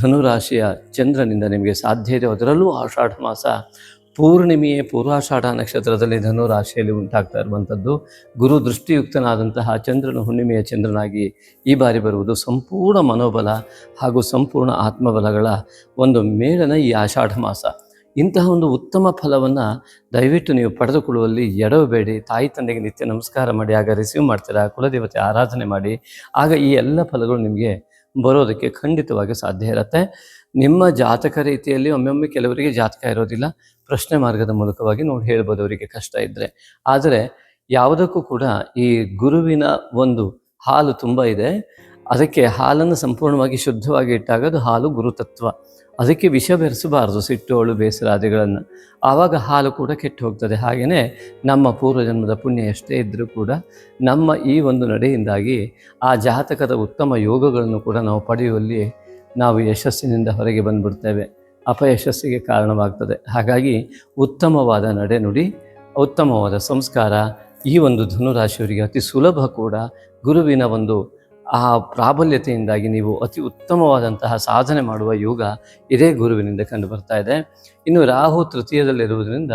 ಧನುರಾಶಿಯ ಚಂದ್ರನಿಂದ ನಿಮಗೆ ಸಾಧ್ಯ ಇದೆ. ಅದರಲ್ಲೂ ಆಷಾಢ ಮಾಸ ಪೂರ್ಣಿಮೆಯೇ ಪೂರ್ವಾಷಾಢ ನಕ್ಷತ್ರದಲ್ಲಿ ಧನುರಾಶಿಯಲ್ಲಿ ಉಂಟಾಗ್ತಾ ಇರುವಂಥದ್ದು. ಗುರು ದೃಷ್ಟಿಯುಕ್ತನಾದಂತಹ ಚಂದ್ರನು ಹುಣ್ಣಿಮೆಯ ಚಂದ್ರನಾಗಿ ಈ ಬಾರಿ ಬರುವುದು ಸಂಪೂರ್ಣ ಮನೋಬಲ ಹಾಗೂ ಸಂಪೂರ್ಣ ಆತ್ಮಬಲಗಳ ಒಂದು ಮೇಳನ ಈ ಆಷಾಢ ಮಾಸ. ಇಂತಹ ಒಂದು ಉತ್ತಮ ಫಲವನ್ನು ದಯವಿಟ್ಟು ನೀವು ಪಡೆದುಕೊಳ್ಳುವಲ್ಲಿ ಎಡವಬೇಡಿ. ತಾಯಿ ತಂದೆಗೆ ನಿತ್ಯ ನಮಸ್ಕಾರ ಮಾಡಿ, ಆಗ ರಿಸೀವ್ ಮಾಡ್ತೀರಾ, ಕುಲದೇವತೆ ಆರಾಧನೆ ಮಾಡಿ, ಆಗ ಈ ಎಲ್ಲ ಫಲಗಳು ನಿಮಗೆ ಬರೋದಕ್ಕೆ ಖಂಡಿತವಾಗಿ ಸಾಧ್ಯ ಇರುತ್ತೆ. ನಿಮ್ಮ ಜಾತಕ ರೀತಿಯಲ್ಲಿ ಒಮ್ಮೊಮ್ಮೆ ಕೆಲವರಿಗೆ ಜಾತಕ ಇರೋದಿಲ್ಲ. ಪ್ರಶ್ನೆ ಮಾರ್ಗದ ಮೂಲಕವಾಗಿ ನೋಡಿ ಹೇಳ್ಬೋದು ಅವರಿಗೆ ಕಷ್ಟ ಇದ್ದರೆ ಆದರೆ ಯಾವುದಕ್ಕೂ ಕೂಡ ಈ ಗುರುವಿನ ಒಂದು ಹಾಲು ತುಂಬ ಇದೆ. ಅದಕ್ಕೆ ಹಾಲನ್ನು ಸಂಪೂರ್ಣವಾಗಿ ಶುದ್ಧವಾಗಿ ಇಟ್ಟಾಗ ಅದು ಹಾಲು ಗುರುತತ್ವ. ಅದಕ್ಕೆ ವಿಷ ಬೆರೆಸಬಾರದು ಸಿಟ್ಟು ಅಳು ಬೇಸರಾದಿಗಳನ್ನು ಆವಾಗ ಹಾಲು ಕೂಡ ಕೆಟ್ಟು ಹೋಗ್ತದೆ. ಹಾಗೆಯೇ ನಮ್ಮ ಪೂರ್ವಜನ್ಮದ ಪುಣ್ಯ ಎಷ್ಟೇ ಇದ್ದರೂ ಕೂಡ ನಮ್ಮ ಈ ಒಂದು ನಡೆಯಿಂದಾಗಿ ಆ ಜಾತಕದ ಉತ್ತಮ ಯೋಗಗಳನ್ನು ಕೂಡ ನಾವು ಪಡೆಯುವಲ್ಲಿ ನಾವು ಯಶಸ್ಸಿನಿಂದ ಹೊರಗೆ ಬಂದುಬಿಡ್ತೇವೆ. ಅಪಯಶಸ್ಸಿಗೆ ಕಾರಣವಾಗ್ತದೆ. ಹಾಗಾಗಿ ಉತ್ತಮವಾದ ನಡೆನುಡಿ ಉತ್ತಮವಾದ ಸಂಸ್ಕಾರ, ಈ ಒಂದು ಧನುರಾಶಿಯವರಿಗೆ ಅತಿ ಸುಲಭ ಕೂಡ ಗುರುವಿನ ಒಂದು ಆ ಪ್ರಾಬಲ್ಯತೆಯಿಂದಾಗಿ ನೀವು ಅತಿ ಉತ್ತಮವಾದಂತಹ ಸಾಧನೆ ಮಾಡುವ ಯೋಗ ಇದೇ ಗುರುವಿನಿಂದ ಕಂಡು ಬರ್ತಾ ಇದೆ. ಇನ್ನು ರಾಹು ತೃತೀಯದಲ್ಲಿರುವುದರಿಂದ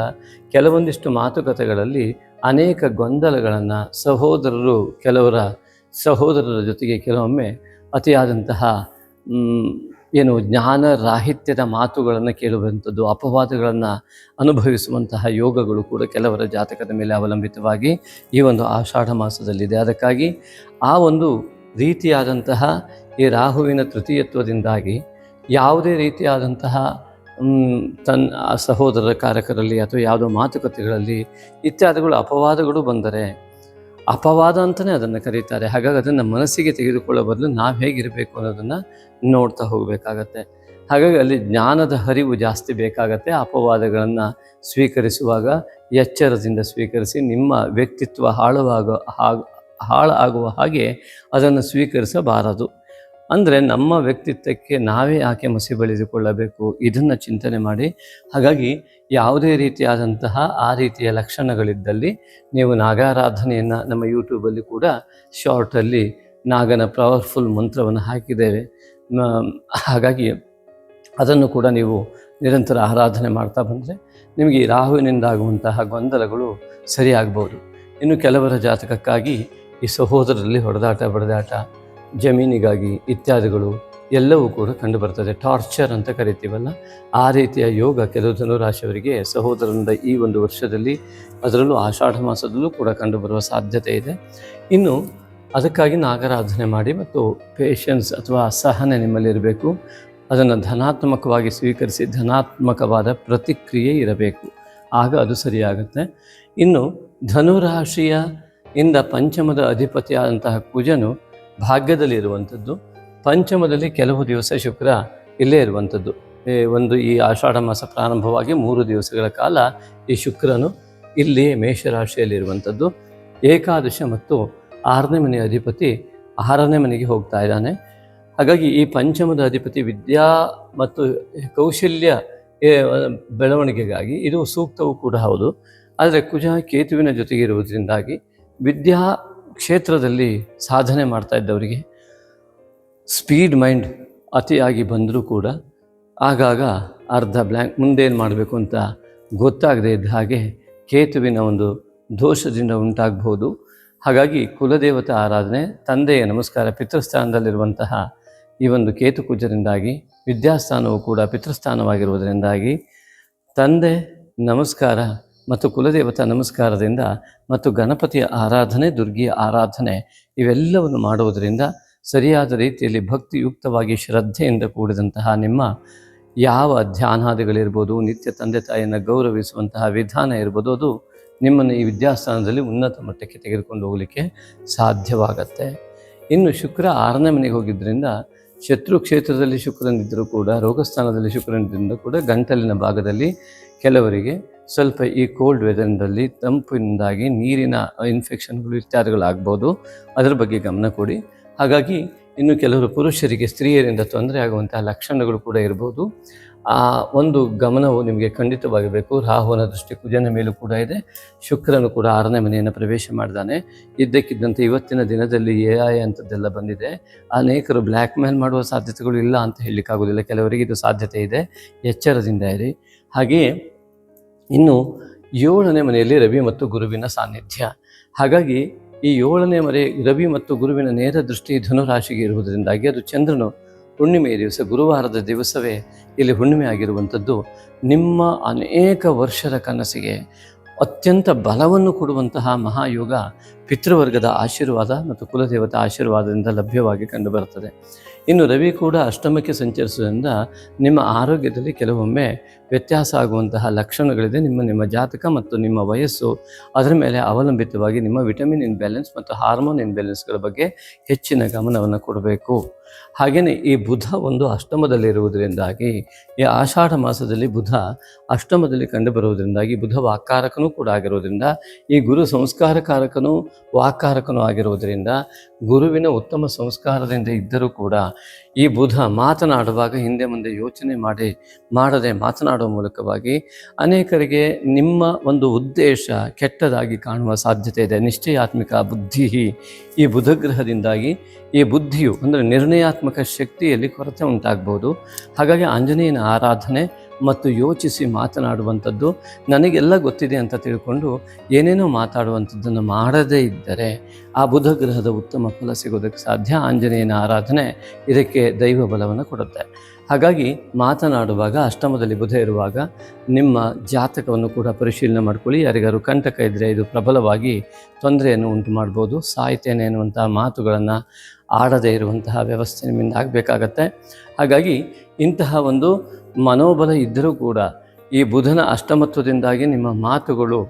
ಕೆಲವೊಂದಿಷ್ಟು ಮಾತುಕತೆಗಳಲ್ಲಿ ಅನೇಕ ಗೊಂದಲಗಳನ್ನು ಸಹೋದರರು, ಕೆಲವರ ಸಹೋದರರ ಜೊತೆಗೆ ಕೆಲವೊಮ್ಮೆ ಅತಿಯಾದಂತಹ ಏನು ಜ್ಞಾನ ರಾಹಿತ್ಯದ ಮಾತುಗಳನ್ನು ಕೇಳುವಂಥದ್ದು, ಅಪವಾದಗಳನ್ನು ಅನುಭವಿಸುವಂತಹ ಯೋಗಗಳು ಕೂಡ ಕೆಲವರ ಜಾತಕದ ಮೇಲೆ ಅವಲಂಬಿತವಾಗಿ ಈ ಒಂದು ಆಷಾಢ ಮಾಸದಲ್ಲಿದೆ. ಅದಕ್ಕಾಗಿ ಆ ಒಂದು ರೀತಿಯಾದಂತಹ ಈ ರಾಹುವಿನ ತೃತೀಯತ್ವದಿಂದಾಗಿ ಯಾವುದೇ ರೀತಿಯಾದಂತಹ ತನ್ನ ಸಹೋದರ ಕಾರಕರಲ್ಲಿ ಅಥವಾ ಯಾವುದೋ ಮಾತುಕತೆಗಳಲ್ಲಿ ಇತ್ಯಾದಿಗಳು ಅಪವಾದಗಳು ಬಂದರೆ ಅಪವಾದ ಅಂತಲೇ ಅದನ್ನು ಕರೀತಾರೆ. ಹಾಗಾಗಿ ಅದನ್ನು ಮನಸ್ಸಿಗೆ ತೆಗೆದುಕೊಳ್ಳೋ ಬದಲು ನಾವು ಹೇಗಿರಬೇಕು ಅನ್ನೋದನ್ನು ನೋಡ್ತಾ ಹೋಗಬೇಕಾಗತ್ತೆ. ಹಾಗಾಗಿ ಅಲ್ಲಿ ಜ್ಞಾನದ ಹರಿವು ಜಾಸ್ತಿ ಬೇಕಾಗತ್ತೆ. ಅಪವಾದಗಳನ್ನು ಸ್ವೀಕರಿಸುವಾಗ ಎಚ್ಚರದಿಂದ ಸ್ವೀಕರಿಸಿ ನಿಮ್ಮ ವ್ಯಕ್ತಿತ್ವ ಹಾಳುವಾಗ ಹಾಗೆ ಹಾಳಾಗುವ ಹಾಗೆ ಅದನ್ನು ಸ್ವೀಕರಿಸಬಾರದು. ಅಂದರೆ ನಮ್ಮ ವ್ಯಕ್ತಿತ್ವಕ್ಕೆ ನಾವೇ ಯಾಕೆ ಮಸಿ ಬೆಳೆದುಕೊಳ್ಳಬೇಕು, ಇದನ್ನು ಚಿಂತನೆ ಮಾಡಿ. ಹಾಗಾಗಿ ಯಾವುದೇ ರೀತಿಯಾದಂತಹ ಆ ರೀತಿಯ ಲಕ್ಷಣಗಳಿದ್ದಲ್ಲಿ ನೀವು ನಾಗಾರಾಧನೆಯನ್ನು ನಮ್ಮ ಯೂಟ್ಯೂಬಲ್ಲಿ ಕೂಡ ಶಾರ್ಟಲ್ಲಿ ನಾಗನ ಪವರ್ಫುಲ್ ಮಂತ್ರವನ್ನು ಹಾಕಿದ್ದೇವೆ. ಹಾಗಾಗಿ ಅದನ್ನು ಕೂಡ ನೀವು ನಿರಂತರ ಆರಾಧನೆ ಮಾಡ್ತಾ ಬಂದರೆ ನಿಮಗೆ ಈ ರಾಹುವಿನಿಂದಾಗುವಂತಹ ಗೊಂದಲಗಳು ಸರಿಯಾಗ್ಬೋದು. ಇನ್ನು ಕೆಲವರ ಜಾತಕಕ್ಕಾಗಿ ಈ ಸಹೋದರರಲ್ಲಿ ಹೊಡೆದಾಟ, ಬಡದಾಟ, ಜಮೀನಿಗಾಗಿ ಇತ್ಯಾದಿಗಳು ಎಲ್ಲವೂ ಕೂಡ ಕಂಡುಬರ್ತದೆ. ಟಾರ್ಚರ್ ಅಂತ ಕರಿತೀವಲ್ಲ, ಆ ರೀತಿಯ ಯೋಗ ಕೆಲವು ಧನುರಾಶಿಯವರಿಗೆ ಸಹೋದರನಿಂದ ಈ ಒಂದು ವರ್ಷದಲ್ಲಿ ಅದರಲ್ಲೂ ಆಷಾಢ ಮಾಸದಲ್ಲೂ ಕೂಡ ಕಂಡುಬರುವ ಸಾಧ್ಯತೆ ಇದೆ. ಇನ್ನು ಅದಕ್ಕಾಗಿ ನಾಗರಾಧನೆ ಮಾಡಿ ಮತ್ತು ಪೇಷನ್ಸ್ ಅಥವಾ ಸಹನೆ ನಿಮ್ಮಲ್ಲಿರಬೇಕು. ಅದನ್ನು ಧನಾತ್ಮಕವಾಗಿ ಸ್ವೀಕರಿಸಿ ಧನಾತ್ಮಕವಾದ ಪ್ರತಿಕ್ರಿಯೆ ಇರಬೇಕು. ಆಗ ಅದು ಸರಿಯಾಗುತ್ತೆ. ಇನ್ನು ಧನುರಾಶಿಯ ಇಂದ ಪಂಚಮದ ಅಧಿಪತಿಯಾದಂತಹ ಕುಜನು ಭಾಗ್ಯದಲ್ಲಿರುವಂಥದ್ದು ಪಂಚಮದಲ್ಲಿ ಕೆಲವು ದಿವಸ ಶುಕ್ರ ಇಲ್ಲೇ ಇರುವಂಥದ್ದು. ಒಂದು ಈ ಆಷಾಢ ಮಾಸ ಪ್ರಾರಂಭವಾಗಿ ಮೂರು ದಿವಸಗಳ ಕಾಲ ಈ ಶುಕ್ರನು ಇಲ್ಲಿ ಮೇಷರಾಶಿಯಲ್ಲಿರುವಂಥದ್ದು. ಏಕಾದಶ ಮತ್ತು ಆರನೇ ಮನೆಯ ಅಧಿಪತಿ ಆರನೇ ಮನೆಗೆ ಹೋಗ್ತಾ ಇದ್ದಾನೆ. ಹಾಗಾಗಿ ಈ ಪಂಚಮದ ಅಧಿಪತಿ ವಿದ್ಯಾ ಮತ್ತು ಕೌಶಲ್ಯ ಬೆಳವಣಿಗೆಗಾಗಿ ಇದು ಸೂಕ್ತವೂ ಕೂಡ ಹೌದು. ಆದರೆ ಕುಜ ಕೇತುವಿನ ಜೊತೆಗೆ ಇರುವುದರಿಂದಾಗಿ ವಿದ್ಯಾ ಕ್ಷೇತ್ರದಲ್ಲಿ ಸಾಧನೆ ಮಾಡ್ತಾ ಇದ್ದವರಿಗೆ ಸ್ಪೀಡ್ ಮೈಂಡ್ ಅತಿಯಾಗಿ ಬಂದರೂ ಕೂಡ ಆಗಾಗ ಅರ್ಧ ಬ್ಲ್ಯಾಂಕ್ ಮುಂದೇನು ಮಾಡಬೇಕು ಅಂತ ಗೊತ್ತಾಗದೇ ಇದ್ದ ಹಾಗೆ ಕೇತುವಿನ ಒಂದು ದೋಷದಿಂದ ಉಂಟಾಗಬಹುದು. ಹಾಗಾಗಿ ಕುಲದೇವತಾ ಆರಾಧನೆ, ತಂದೆಯ ನಮಸ್ಕಾರ ಪಿತೃಸ್ಥಾನದಲ್ಲಿರುವಂತಹ ಈ ಒಂದು ಕೇತು ಕುಜರಿಂದಾಗಿ ವಿದ್ಯಾಸ್ಥಾನವು ಕೂಡ ಪಿತೃಸ್ಥಾನವಾಗಿರುವುದರಿಂದಾಗಿ, ತಂದೆ ನಮಸ್ಕಾರ ಮತ್ತು ಕುಲದೇವತಾ ನಮಸ್ಕಾರದಿಂದ ಮತ್ತು ಗಣಪತಿಯ ಆರಾಧನೆ, ದುರ್ಗಿಯ ಆರಾಧನೆ ಇವೆಲ್ಲವನ್ನು ಮಾಡುವುದರಿಂದ ಸರಿಯಾದ ರೀತಿಯಲ್ಲಿ ಭಕ್ತಿಯುಕ್ತವಾಗಿ ಶ್ರದ್ಧೆಯಿಂದ ಕೂಡಿದಂತಹ ನಿಮ್ಮ ಯಾವ ಧ್ಯಾನಾದಿಗಳಿರ್ಬೋದು, ನಿತ್ಯ ತಂದೆ ತಾಯಿಯನ್ನು ಗೌರವಿಸುವಂತಹ ವಿಧಾನ ಇರ್ಬೋದು, ಅದು ನಿಮ್ಮನ್ನು ಈ ವಿದ್ಯಾಸ್ಥಾನದಲ್ಲಿ ಉನ್ನತ ಮಟ್ಟಕ್ಕೆ ತೆಗೆದುಕೊಂಡು ಹೋಗಲಿಕ್ಕೆ ಸಾಧ್ಯವಾಗತ್ತೆ. ಇನ್ನು ಶುಕ್ರ ಆರನೇ ಮನೆಗೆ ಹೋಗಿದ್ದರಿಂದ ಶತ್ರು ಕ್ಷೇತ್ರದಲ್ಲಿ ಶುಕ್ರನಿದ್ದರೂ ಕೂಡ, ರೋಗಸ್ಥಾನದಲ್ಲಿ ಶುಕ್ರನಿದ್ದರಿಂದ ಕೂಡ ಗಂಟಲಿನ ಭಾಗದಲ್ಲಿ ಕೆಲವರಿಗೆ ಸ್ವಲ್ಪ ಈ ಕೋಲ್ಡ್ ವೆದರ್ನಲ್ಲಿ ತಂಪಿನಿಂದಾಗಿ ನೀರಿನ ಇನ್ಫೆಕ್ಷನ್ಗಳು ಇತ್ಯಾದಿಗಳಾಗ್ಬೋದು ಅದರ ಬಗ್ಗೆ ಗಮನ ಕೊಡಿ. ಹಾಗಾಗಿ ಇನ್ನು ಕೆಲವರು ಪುರುಷರಿಗೆ, ಸ್ತ್ರೀಯರಿಂದ ತೊಂದರೆ ಆಗುವಂತಹ ಲಕ್ಷಣಗಳು ಕೂಡ ಇರ್ಬೋದು. ಆ ಒಂದು ಗಮನವು ನಿಮಗೆ ಖಂಡಿತವಾಗಿರಬೇಕು. ರಾಹುವನ ದೃಷ್ಟಿ ಕುಜನ ಮೇಲೂ ಕೂಡ ಇದೆ. ಶುಕ್ರನು ಕೂಡ ಆರನೇ ಮನೆಯನ್ನು ಪ್ರವೇಶ ಮಾಡಿದಾನೆ. ಇದ್ದಕ್ಕಿದ್ದಂತೆ ಇವತ್ತಿನ ದಿನದಲ್ಲಿ ಎ ಐ ಅಂಥದ್ದೆಲ್ಲ ಬಂದಿದೆ. ಅನೇಕರು ಬ್ಲ್ಯಾಕ್ ಮೇಲ್ ಮಾಡುವ ಸಾಧ್ಯತೆಗಳು ಇಲ್ಲ ಅಂತ ಹೇಳಲಿಕ್ಕಾಗೋದಿಲ್ಲ. ಕೆಲವರಿಗೆ ಇದು ಸಾಧ್ಯತೆ ಇದೆ. ಎಚ್ಚರದಿಂದ ಇರಿ. ಹಾಗೆಯೇ ಇನ್ನು ಏಳನೇ ಮನೆಯಲ್ಲಿ ರವಿ ಮತ್ತು ಗುರುವಿನ ಸಾನ್ನಿಧ್ಯ. ಹಾಗಾಗಿ ಈ ಏಳನೇ ಮನೆ ರವಿ ಮತ್ತು ಗುರುವಿನ ನೇರ ದೃಷ್ಟಿ ಧನುರಾಶಿಗೆ ಇರುವುದರಿಂದಾಗಿ ಅದು ಚಂದ್ರನು ಹುಣ್ಣಿಮೆಯ ದಿವಸ, ಗುರುವಾರದ ದಿವಸವೇ ಇಲ್ಲಿ ಹುಣ್ಣಿಮೆ ಆಗಿರುವಂಥದ್ದು. ನಿಮ್ಮ ಅನೇಕ ವರ್ಷದ ಕನಸಿಗೆ ಅತ್ಯಂತ ಬಲವನ್ನು ಕೊಡುವಂತಹ ಮಹಾಯೋಗ ಪಿತೃವರ್ಗದ ಆಶೀರ್ವಾದ ಮತ್ತು ಕುಲದೇವತಾ ಆಶೀರ್ವಾದದಿಂದ ಲಭ್ಯವಾಗಿ ಕಂಡುಬರುತ್ತದೆ. ಇನ್ನು ರವಿ ಕೂಡ ಅಷ್ಟಮಕ್ಕೆ ಸಂಚರಿಸುವುದರಿಂದ ನಿಮ್ಮ ಆರೋಗ್ಯದಲ್ಲಿ ಕೆಲವೊಮ್ಮೆ ವ್ಯತ್ಯಾಸ ಆಗುವಂತಹ ಲಕ್ಷಣಗಳಿದೆ. ನಿಮ್ಮ ನಿಮ್ಮ ಜಾತಕ ಮತ್ತು ನಿಮ್ಮ ವಯಸ್ಸು ಅದರ ಮೇಲೆ ಅವಲಂಬಿತವಾಗಿ ನಿಮ್ಮ ವಿಟಮಿನ್ ಇನ್ಬ್ಯಾಲೆನ್ಸ್ ಮತ್ತು ಹಾರ್ಮೋನ್ ಇನ್ಬ್ಯಾಲೆನ್ಸ್ಗಳ ಬಗ್ಗೆ ಹೆಚ್ಚಿನ ಗಮನವನ್ನು ಕೊಡಬೇಕು. ಹಾಗೆಯೇ ಈ ಬುಧ ಒಂದು ಅಷ್ಟಮದಲ್ಲಿರುವುದರಿಂದಾಗಿ, ಈ ಆಷಾಢ ಮಾಸದಲ್ಲಿ ಬುಧ ಅಷ್ಟಮದಲ್ಲಿ ಕಂಡುಬರುವುದರಿಂದಾಗಿ, ಬುಧ ವಾಕ್ಕಾರಕನೂ ಕೂಡ ಆಗಿರುವುದರಿಂದ, ಈ ಗುರು ಸಂಸ್ಕಾರಕಾರಕನೂ ವಾಕ್ಕಾರಕನೂ ಆಗಿರುವುದರಿಂದ, ಗುರುವಿನ ಉತ್ತಮ ಸಂಸ್ಕಾರದಿಂದ ಇದ್ದರೂ ಕೂಡ, ಈ ಬುಧ ಮಾತನಾಡುವಾಗ ಹಿಂದೆ ಮುಂದೆ ಯೋಚನೆ ಮಾಡಿ, ಮಾಡದೆ ಮಾತನಾಡುವ ಮೂಲಕವಾಗಿ ಅನೇಕರಿಗೆ ನಿಮ್ಮ ಒಂದು ಉದ್ದೇಶ ಕೆಟ್ಟದಾಗಿ ಕಾಣುವ ಸಾಧ್ಯತೆ ಇದೆ. ನಿಶ್ಚಯಾತ್ಮಿಕ ಬುದ್ಧಿ ಈ ಬುಧಗ್ರಹದಿಂದಾಗಿ ಈ ಬುದ್ಧಿಯು, ಅಂದರೆ ನಿರ್ಣಯಾತ್ಮಕ ಶಕ್ತಿಯಲ್ಲಿ ಕೊರತೆ ಉಂಟಾಗ್ಬೋದು. ಹಾಗಾಗಿ ಆಂಜನೇಯನ ಆರಾಧನೆ ಮತ್ತು ಯೋಚಿಸಿ ಮಾತನಾಡುವಂಥದ್ದು ನನಗೆಲ್ಲ ಗೊತ್ತಿದೆ ಅಂತ ತಿಳ್ಕೊಂಡು ಏನೇನೋ ಮಾತಾಡುವಂಥದ್ದನ್ನು ಮಾಡದೇ ಇದ್ದರೆ ಆ ಬುಧ ಗ್ರಹದ ಉತ್ತಮ ಫಲ ಸಿಗೋದಕ್ಕೆ ಸಾಧ್ಯ. ಆಂಜನೇಯನ ಆರಾಧನೆ ಇದಕ್ಕೆ ದೈವ ಬಲವನ್ನು ಕೊಡುತ್ತೆ. ಹಾಗಾಗಿ ಮಾತನಾಡುವಾಗ, ಅಷ್ಟಮದಲ್ಲಿ ಬುಧ ಇರುವಾಗ ನಿಮ್ಮ ಜಾತಕವನ್ನು ಕೂಡ ಪರಿಶೀಲನೆ ಮಾಡ್ಕೊಳ್ಳಿ. ಯಾರಿಗಾರು ಕಂಟಕ ಇದ್ದರೆ ಇದು ಪ್ರಬಲವಾಗಿ ತೊಂದರೆಯನ್ನು ಉಂಟು ಮಾಡ್ಬೋದು ಸಾಯ್ತೇನೆ ಎನ್ನುವಂತಹ ಮಾತುಗಳನ್ನು ಆಡದೇ ಇರುವಂತಹ ವ್ಯವಸ್ಥೆ ನಿಮ್ಮಿಂದ ಆಗಬೇಕಾಗತ್ತೆ. ಹಾಗಾಗಿ ಇಂತಹ ಒಂದು ಮನೋಬಲ ಇದ್ದರೂ ಕೂಡ ಈ ಬುಧನ ಅಷ್ಟಮತ್ವದಿಂದಾಗಿ ನಿಮ್ಮ ಮಾತುಗಳು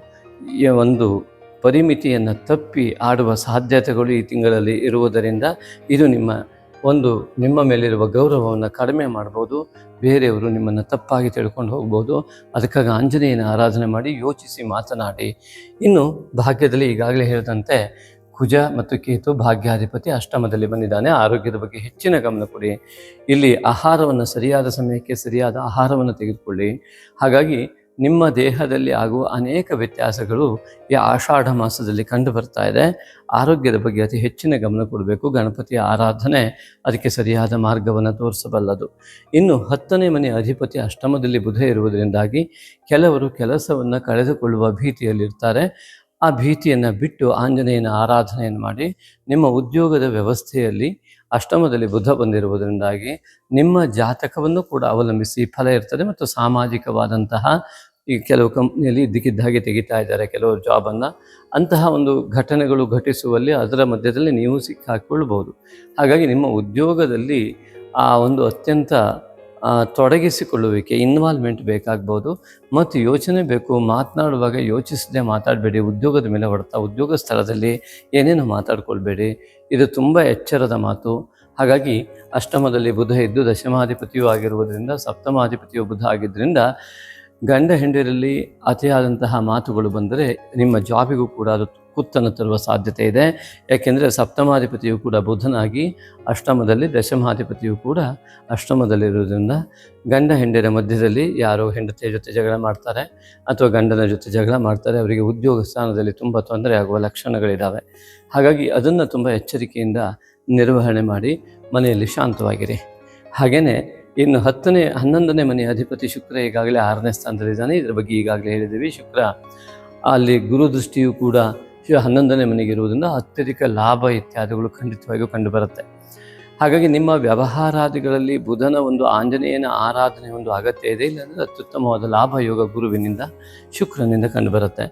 ಒಂದು ಪರಿಮಿತಿಯನ್ನು ತಪ್ಪಿ ಆಡುವ ಸಾಧ್ಯತೆಗಳು ಈ ತಿಂಗಳಲ್ಲಿ ಇರುವುದರಿಂದ ಇದು ನಿಮ್ಮ ಒಂದು ನಿಮ್ಮ ಮೇಲಿರುವ ಗೌರವವನ್ನು ಕಡಿಮೆ ಮಾಡ್ಬೋದು. ಬೇರೆಯವರು ನಿಮ್ಮನ್ನು ತಪ್ಪಾಗಿ ತಿಳ್ಕೊಂಡು ಹೋಗ್ಬೋದು. ಅದಕ್ಕಾಗಿ ಆಂಜನೇಯನ ಆರಾಧನೆ ಮಾಡಿ ಯೋಚಿಸಿ ಮಾತನಾಡಿ. ಇನ್ನು ಭಾಗ್ಯದಲ್ಲಿ ಈಗಾಗಲೇ ಹೇಳಿದಂತೆ ಕುಜ ಮತ್ತು ಕೇತು ಭಾಗ್ಯಾಧಿಪತಿ ಅಷ್ಟಮದಲ್ಲಿ ಬಂದಿದ್ದಾನೆ. ಆರೋಗ್ಯದ ಬಗ್ಗೆ ಹೆಚ್ಚಿನ ಗಮನ ಕೊಡಿ. ಇಲ್ಲಿ ಆಹಾರವನ್ನು ಸರಿಯಾದ ಸಮಯಕ್ಕೆ ಸರಿಯಾದ ಆಹಾರವನ್ನು ತೆಗೆದುಕೊಳ್ಳಿ. ಹಾಗಾಗಿ ನಿಮ್ಮ ದೇಹದಲ್ಲಿ ಆಗುವ ಅನೇಕ ವ್ಯತ್ಯಾಸಗಳು ಈ ಆಷಾಢ ಮಾಸದಲ್ಲಿ ಕಂಡು ಬರ್ತಾ ಇದೆ. ಆರೋಗ್ಯದ ಬಗ್ಗೆ ಅತಿ ಹೆಚ್ಚಿನ ಗಮನ ಕೊಡಬೇಕು. ಗಣಪತಿಯ ಆರಾಧನೆ ಅದಕ್ಕೆ ಸರಿಯಾದ ಮಾರ್ಗವನ್ನು ತೋರಿಸಬಲ್ಲದು. ಇನ್ನು ಹತ್ತನೇ ಮನೆ ಅಧಿಪತಿ ಅಷ್ಟಮದಲ್ಲಿ ಬುಧ ಇರುವುದರಿಂದಾಗಿ ಕೆಲವರು ಕೆಲಸವನ್ನು ಕಳೆದುಕೊಳ್ಳುವ ಭೀತಿಯಲ್ಲಿರ್ತಾರೆ. ಆ ಭೀತಿಯನ್ನು ಬಿಟ್ಟು ಆಂಜನೇಯನ ಆರಾಧನೆಯನ್ನು ಮಾಡಿ ನಿಮ್ಮ ಉದ್ಯೋಗದ ವ್ಯವಸ್ಥೆಯಲ್ಲಿ ಅಷ್ಟಮದಲ್ಲಿ ಬುಧ ಬಂದಿರುವುದರಿಂದಾಗಿ ನಿಮ್ಮ ಜಾತಕವನ್ನು ಕೂಡ ಅವಲಂಬಿಸಿ ಫಲ ಇರ್ತದೆ ಮತ್ತು ಸಾಮಾಜಿಕವಾದಂತಹ ಈ ಕೆಲವು ಕಂಪ್ನಿಯಲ್ಲಿ ಇದ್ದಕ್ಕಿದ್ದಾಗೆ ತೆಗಿತಾ ಇದ್ದಾರೆ ಕೆಲವರು ಜಾಬನ್ನು. ಅಂತಹ ಒಂದು ಘಟನೆಗಳು ಘಟಿಸುವಲ್ಲಿ ಅದರ ಮಧ್ಯದಲ್ಲಿ ನೀವು ಸಿಕ್ಕಾಕ್ಕೊಳ್ಬೋದು ಹಾಗಾಗಿ ನಿಮ್ಮ ಉದ್ಯೋಗದಲ್ಲಿ ಆ ಒಂದು ಅತ್ಯಂತ ತೊಡಗಿಸಿಕೊಳ್ಳುವಿಕೆ ಇನ್ವಾಲ್ವ್ಮೆಂಟ್ ಬೇಕಾಗ್ಬೋದು ಮತ್ತು ಯೋಚನೆ ಬೇಕು, ಮಾತನಾಡುವಾಗ ಯೋಚಿಸದೆ ಮಾತಾಡಬೇಡಿ, ಉದ್ಯೋಗದ ಮೇಲೆ ಹೊಡೆತ, ಉದ್ಯೋಗ ಸ್ಥಳದಲ್ಲಿ ಏನೇನು ಮಾತಾಡ್ಕೊಳ್ಬೇಡಿ. ಇದು ತುಂಬ ಎಚ್ಚರದ ಮಾತು. ಹಾಗಾಗಿ ಅಷ್ಟಮದಲ್ಲಿ ಬುಧ ಇದ್ದು ದಶಮಾಧಿಪತಿಯೂ ಆಗಿರುವುದರಿಂದ, ಸಪ್ತಮಾಧಿಪತಿಯು ಬುಧ ಆಗಿದ್ದರಿಂದ ಗಂಡ ಹೆಂಡಿರಲ್ಲಿ ಅತಿಯಾದಂತಹ ಮಾತುಗಳು ಬಂದರೆ ನಿಮ್ಮ ಜಾಬಿಗೂ ಕೂಡ ಅದು ಕುತ್ತನ್ನು ತರುವ ಸಾಧ್ಯತೆ ಇದೆ. ಯಾಕೆಂದರೆ ಸಪ್ತಮಾಧಿಪತಿಯು ಕೂಡ ಬುಧನಾಗಿ ಅಷ್ಟಮದಲ್ಲಿ ದಶಮಾಧಿಪತಿಯು ಕೂಡ ಅಷ್ಟಮದಲ್ಲಿರುವುದರಿಂದ ಗಂಡ ಹೆಂಡಿರ ಮಧ್ಯದಲ್ಲಿ ಯಾರೋ ಹೆಂಡತಿಯ ಜೊತೆ ಜಗಳ ಮಾಡ್ತಾರೆ. ಅಥವಾ ಗಂಡನ ಜೊತೆ ಜಗಳ ಮಾಡ್ತಾರೆ. ಅವರಿಗೆ ಉದ್ಯೋಗ ಸ್ಥಾನದಲ್ಲಿ ತುಂಬ ತೊಂದರೆ ಆಗುವ ಲಕ್ಷಣಗಳಿದ್ದಾವೆ ಹಾಗಾಗಿ ಅದನ್ನು ತುಂಬ ಎಚ್ಚರಿಕೆಯಿಂದ ನಿರ್ವಹಣೆ ಮಾಡಿ ಮನೆಯಲ್ಲಿ ಶಾಂತವಾಗಿರಿ. ಹಾಗೆಯೇ ಇನ್ನು ಹತ್ತನೇ, ಹನ್ನೊಂದನೇ ಮನೆಯ ಅಧಿಪತಿ ಶುಕ್ರ ಈಗಾಗಲೇ ಆರನೇ ಸ್ಥಾನದಲ್ಲಿದ್ದಾನೆ. ಇದರ ಬಗ್ಗೆ ಈಗಾಗಲೇ ಹೇಳಿದ್ದೀವಿ. ಶುಕ್ರ ಅಲ್ಲಿ ಗುರು ದೃಷ್ಟಿಯು ಕೂಡ ಹನ್ನೊಂದನೇ ಮನೆಗೆ ಇರುವುದರಿಂದ ಅತ್ಯಧಿಕ ಲಾಭ ಇತ್ಯಾದಿಗಳು ಖಂಡಿತವಾಗಿಯೂ ಕಂಡುಬರುತ್ತೆ. ಹಾಗಾಗಿ ನಿಮ್ಮ ವ್ಯವಹಾರಾದಿಗಳಲ್ಲಿ ಬುಧನ ಒಂದು ಆಂಜನೇಯನ ಆರಾಧನೆ ಒಂದು ಅಗತ್ಯ ಇದೆ, ಇಲ್ಲಾಂದರೆ ಅತ್ಯುತ್ತಮವಾದ ಲಾಭ ಯೋಗ ಗುರುವಿನಿಂದ, ಶುಕ್ರನಿಂದ ಕಂಡುಬರುತ್ತೆ.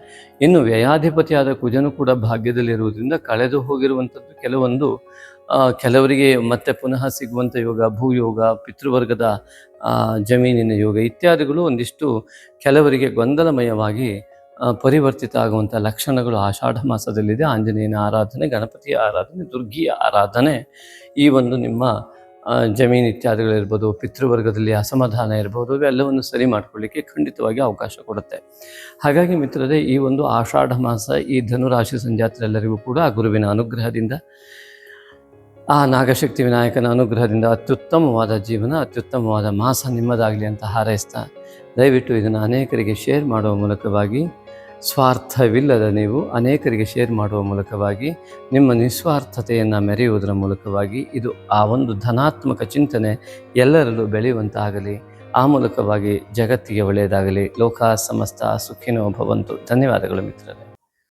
ಇನ್ನು ವ್ಯಯಾಧಿಪತಿಯಾದ ಕುಜನು ಕೂಡ ಭಾಗ್ಯದಲ್ಲಿರುವುದರಿಂದ ಕಳೆದು ಹೋಗಿರುವಂಥದ್ದು ಕೆಲವೊಂದು ಕೆಲವರಿಗೆ ಮತ್ತೆ ಪುನಃ ಸಿಗುವಂಥ ಯೋಗ ಭೂಯೋಗ ಪಿತೃವರ್ಗದ ಜಮೀನಿನ ಯೋಗ ಇತ್ಯಾದಿಗಳು ಒಂದಿಷ್ಟು ಕೆಲವರಿಗೆ ಗೊಂದಲಮಯವಾಗಿ ಪರಿವರ್ತಿತ ಆಗುವಂಥ ಲಕ್ಷಣಗಳು ಆಷಾಢ ಮಾಸದಲ್ಲಿದೆ. ಆಂಜನೇಯನ ಆರಾಧನೆ, ಗಣಪತಿಯ ಆರಾಧನೆ, ದುರ್ಗಿಯ ಆರಾಧನೆ, ಈ ಒಂದು ನಿಮ್ಮ ಜಮೀನು ಇತ್ಯಾದಿಗಳಿರ್ಬೋದು ಪಿತೃವರ್ಗದಲ್ಲಿ ಅಸಮಾಧಾನ ಇರ್ಬೋದು, ಇವೆಲ್ಲವನ್ನು ಸರಿ ಮಾಡಿಕೊಳ್ಳಿಕ್ಕೆ ಖಂಡಿತವಾಗಿ ಅವಕಾಶ ಕೊಡುತ್ತೆ. ಹಾಗಾಗಿ ಮಿತ್ರರೇ, ಈ ಒಂದು ಆಷಾಢ ಮಾಸ, ಈ ಧನುರಾಶಿ ಸಂಜಾತರೆಲ್ಲರಿಗೂ ಕೂಡ ಗುರುವಿನ ಅನುಗ್ರಹದಿಂದ, ಆ ನಾಗಶಕ್ತಿ ವಿನಾಯಕನ ಅನುಗ್ರಹದಿಂದ ಅತ್ಯುತ್ತಮವಾದ ಜೀವನ, ಅತ್ಯುತ್ತಮವಾದ ಮಾಸ ನಿಮ್ಮದಾಗಲಿ ಅಂತ ಹಾರೈಸ್ತಾ, ದಯವಿಟ್ಟು ಇದನ್ನು ಅನೇಕರಿಗೆ ಶೇರ್ ಮಾಡುವ ಮೂಲಕವಾಗಿ ಸ್ವಾರ್ಥವಿಲ್ಲದ ನೀವು ಅನೇಕರಿಗೆ ಶೇರ್ ಮಾಡುವ ಮೂಲಕವಾಗಿ ನಿಮ್ಮ ನಿಸ್ವಾರ್ಥತೆಯನ್ನು ಮೆರೆಯುವುದರ ಮೂಲಕವಾಗಿ ಇದು ಆ ಒಂದು ಧನಾತ್ಮಕ ಚಿಂತನೆ ಎಲ್ಲರಲ್ಲೂ ಬೆಳೆಯುವಂತಾಗಲಿ. ಆ ಮೂಲಕವಾಗಿ ಜಗತ್ತಿಗೆ ಒಳ್ಳೆಯದಾಗಲಿ. ಲೋಕ, ಸಮಸ್ತ, ಸುಖಿನೋ ಭವಂತು. ಧನ್ಯವಾದಗಳು ಮಿತ್ರರೇ.